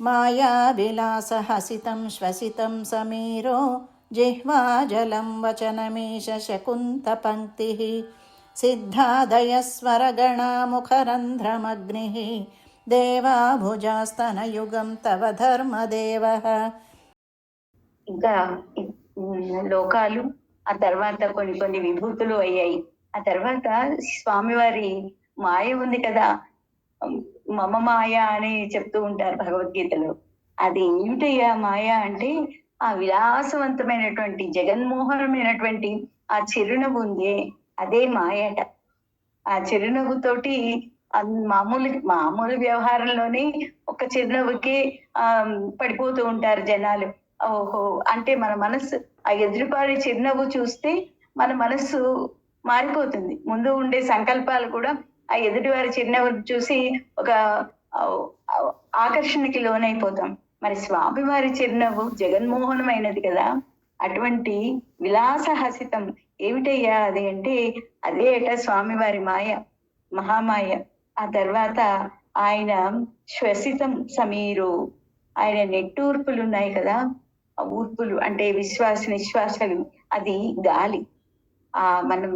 मायाविलासहसितं श्वसितं समीरो जिह्वाजलं वचनमीश शकुन्तपङ्क्तिः सिद्धादयस्वरगणामुखरन्ध्रमग्निः देवाभुजास्तनयुगं तव धर्मदेवः ఇంకా ఇ- ఉమ్, లోకాలు ఆ తర్వాత కొన్ని కొన్ని విభూతులు అయ్యాయి ఆ తర్వాత స్వామివారి మాయ ఉంది కదా ఉమ్, మమ మాయ అని చెప్తూ ఉంటారు భగవద్గీతలో. అది ఏమిటయ్యా మాయ అంటే ఆ విలాసవంతమైనటువంటి జగన్మోహనమైనటువంటి ఆ చిరునవ్వు ఉంది అదే మాయట. ఆ చిరునవ్వుతోటి మామూలు మామూలు వ్యవహారంలోనే ఒక చిరునవ్వుకి ఆ పడిపోతూ ఉంటారు జనాలు. ఓహో అంటే మన మనసు ఆ ఎదురుపారి చిరునవ్వు చూస్తే మన మనస్సు మారిపోతుంది. ముందు ఉండే సంకల్పాలు కూడా ఆ ఎదుటివారి చిరునవ్వు చూసి ఒక ఆకర్షణకి లోనైపోతాం. మరి స్వామివారి చిరునవ్వు జగన్మోహనమైనది కదా. అటువంటి విలాసహసితం ఏమిటయ్యా అది అంటే అదే అట స్వామివారి మాయ మహామాయ. ఆ తర్వాత ఆయన శ్వసితం సమీరు. ఆయన నెట్టూర్పులు ఉన్నాయి కదా ఊర్పులు అంటే విశ్వాస నిశ్వాసాలు అది గాలి. ఆ మనం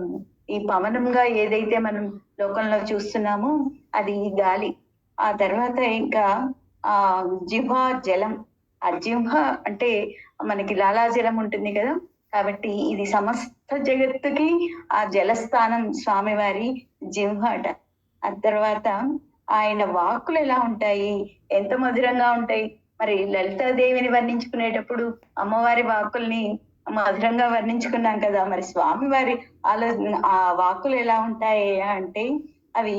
ఈ పవనంగా ఏదైతే మనం లోకంలో చూస్తున్నామో అది గాలి. ఆ తర్వాత ఇంకా ఆ జిహ జలం. ఆ జిహ్వ అంటే మనకి లాలాజలం ఉంటుంది కదా? కాబట్టి ఇది సమస్త జగత్తుకి ఆ జలస్థానం స్వామివారి జిహ్వ అట. ఆ తర్వాత ఆయన వాక్కులు ఎలా ఉంటాయి? ఎంత మధురంగా ఉంటాయి? మరి లలితాదేవిని వర్ణించుకునేటప్పుడు అమ్మవారి వాక్కుల్ని మధురంగా వర్ణించుకున్నాం కదా. మరి స్వామివారి ఆలోచన ఆ వాక్కులు ఎలా ఉంటాయి అంటే అవి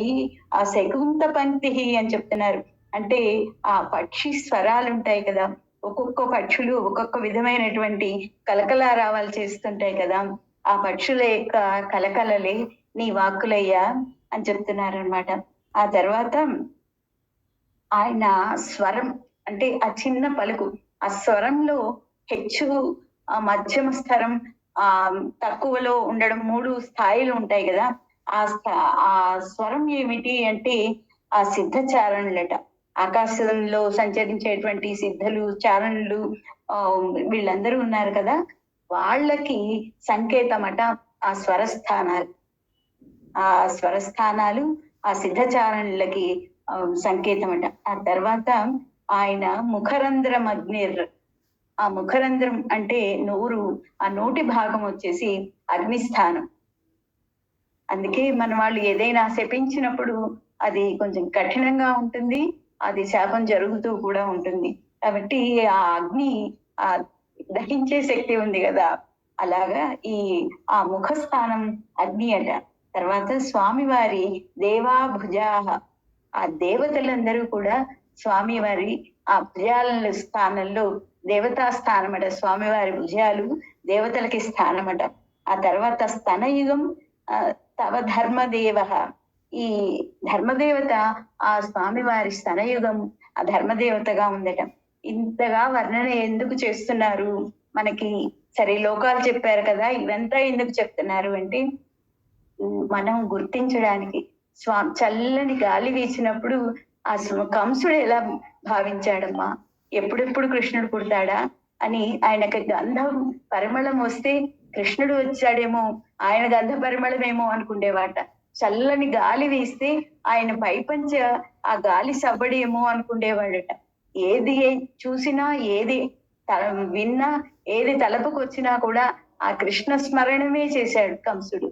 ఆ శకుంత పంక్తి అని చెప్తున్నారు. అంటే ఆ పక్షి స్వరాలు ఉంటాయి కదా. ఒక్కొక్క పక్షులు ఒక్కొక్క విధమైనటువంటి కలకల రావాలు చేస్తుంటాయి కదా. ఆ పక్షుల యొక్క కలకలలే నీ వాక్కులయ్యా అని చెప్తున్నారు అనమాట ఆ తర్వాత ఆయన స్వరం అంటే ఆ చిన్న పలుకు ఆ స్వరంలో హెచ్చు మధ్యమ స్థరం ఆ తక్కువలో ఉండడం మూడు స్థాయిలు ఉంటాయి కదా. ఆ ఆ స్వరం ఏమిటి అంటే ఆ సిద్ధ చారణులట. ఆకాశంలో సంచరించేటువంటి సిద్ధులు చారణులు ఆ వీళ్ళందరూ ఉన్నారు కదా. వాళ్ళకి సంకేతమట ఆ స్వరస్థానాలు. ఆ స్వరస్థానాలు ఆ సిద్ధచారణులకి ఆ, సంకేతమట. ఆ తర్వాత ఆయన ముఖరంధ్ర అగ్నిర్ ఆ ముఖరంధ్రం అంటే నోరు ఆ నోటి భాగం వచ్చేసి అగ్నిస్థానం. అందుకే మన వాళ్ళు ఏదైనా శపించినప్పుడు అది కొంచెం కఠినంగా ఉంటుంది అది శాపం జరుగుతూ కూడా ఉంటుంది. కాబట్టి ఆ అగ్ని ఆ దహించే శక్తి ఉంది కదా అలాగా ఈ ఆ ముఖస్థానం అగ్ని అట. తర్వాత స్వామివారి దేవాభుజాహ. ఆ దేవతలందరూ కూడా స్వామివారి ఆ భుజాల స్థానంలో దేవతా స్థానమట స్వామివారి భుజాలు దేవతలకి స్థానమట. ఆ తర్వాత స్తనయుగం ఆ, తవ ధర్మదేవ. ఈ ధర్మదేవత ఆ స్వామివారి స్తనయుగం ఆ ధర్మదేవతగా ఉందట. ఇంతగా వర్ణన ఎందుకు చేస్తున్నారు? మనకి సరే లోకాలు చెప్పారు కదా ఇవంతా ఎందుకు చెప్తున్నారు అంటే మనం గుర్తించడానికి. స్వా చల్లని గాలి వీచినప్పుడు ఆ కంసుడు ఎలా భావించాడమ్మా? ఎప్పుడెప్పుడు కృష్ణుడు పుడతాడా అని ఆయనకి గంధం పరిమళం వస్తే కృష్ణుడు వచ్చాడేమో ఆయన గంధ పరిమళమేమో అనుకుండేవాట. చల్లని గాలి వేస్తే ఆయన పైపంచ ఆ గాలి సవ్వడేమో అనుకుండేవాడట. ఏది చూసినా ఏది తల విన్నా ఏది తలపుకు వచ్చినా కూడా ఆ కృష్ణ స్మరణమే చేశాడు కంసుడు.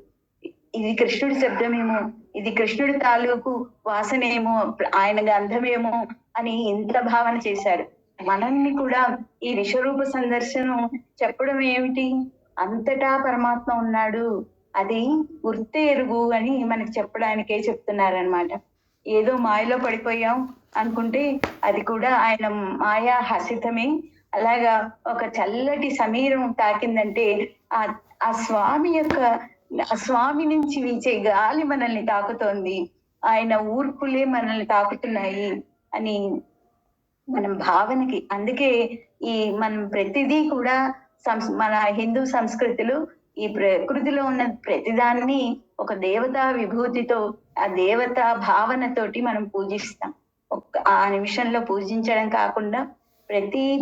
ఇది కృష్ణుడి శబ్దమేమో ఇది కృష్ణుడి తాలూకు వాసనేమో ఆయన గంధమేమో అని ఇంత భావన చేశాడు. మనల్ని కూడా ఈ విశ్వరూప సందర్శనం చెప్పడం ఏమిటి? అంతటా పరమాత్మ ఉన్నాడు. అది గుర్తే ఎరుగు అని మనకి చెప్పడానికే చెప్తున్నారనమాట ఏదో మాయలో పడిపోయాం అనుకుంటే అది కూడా ఆయన మాయా హసితమే అలాగా ఒక చల్లటి సమీరం తాకిందంటే ఆ ఆ స్వామి యొక్క ఆ స్వామి నుంచి వీచే గాలి మనల్ని తాకుతోంది. ఆయన ఊర్పులే మనల్ని తాకుతున్నాయి అని మనం భావనకి. అందుకే ఈ మనం ప్రతిదీ కూడా సంస్ మన హిందూ సంస్కృతిలో ఈ ప్రకృతిలో ఉన్న ప్రతిదాన్ని ఒక దేవతా విభూతితో ఆ దేవతా భావనతోటి మనం పూజిస్తాం. ఆ నిమిషంలో పూజించడం కాకుండా ప్రతి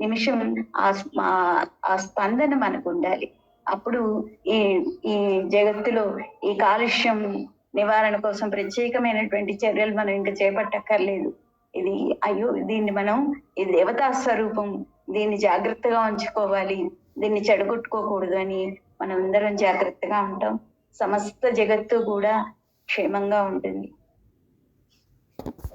నిమిషం ఆ- ఆ స్పందన మనకు ఉండాలి. అప్పుడు ఈ ఈ జగత్తులో ఈ కాలుష్యం నివారణ కోసం ప్రత్యేకమైనటువంటి చర్యలు మనం ఇంకా చేపట్టక్కర్లేదు. ఇది అయ్యో దీన్ని మనం ఇది దేవతా స్వరూపం దీన్ని జాగ్రత్తగా ఉంచుకోవాలి దీన్ని చెడగొట్టుకోకూడదు అని మనం అందరం జాగ్రత్తగా ఉంటాం. సమస్త జగత్తు కూడా క్షేమంగా ఉంటుంది.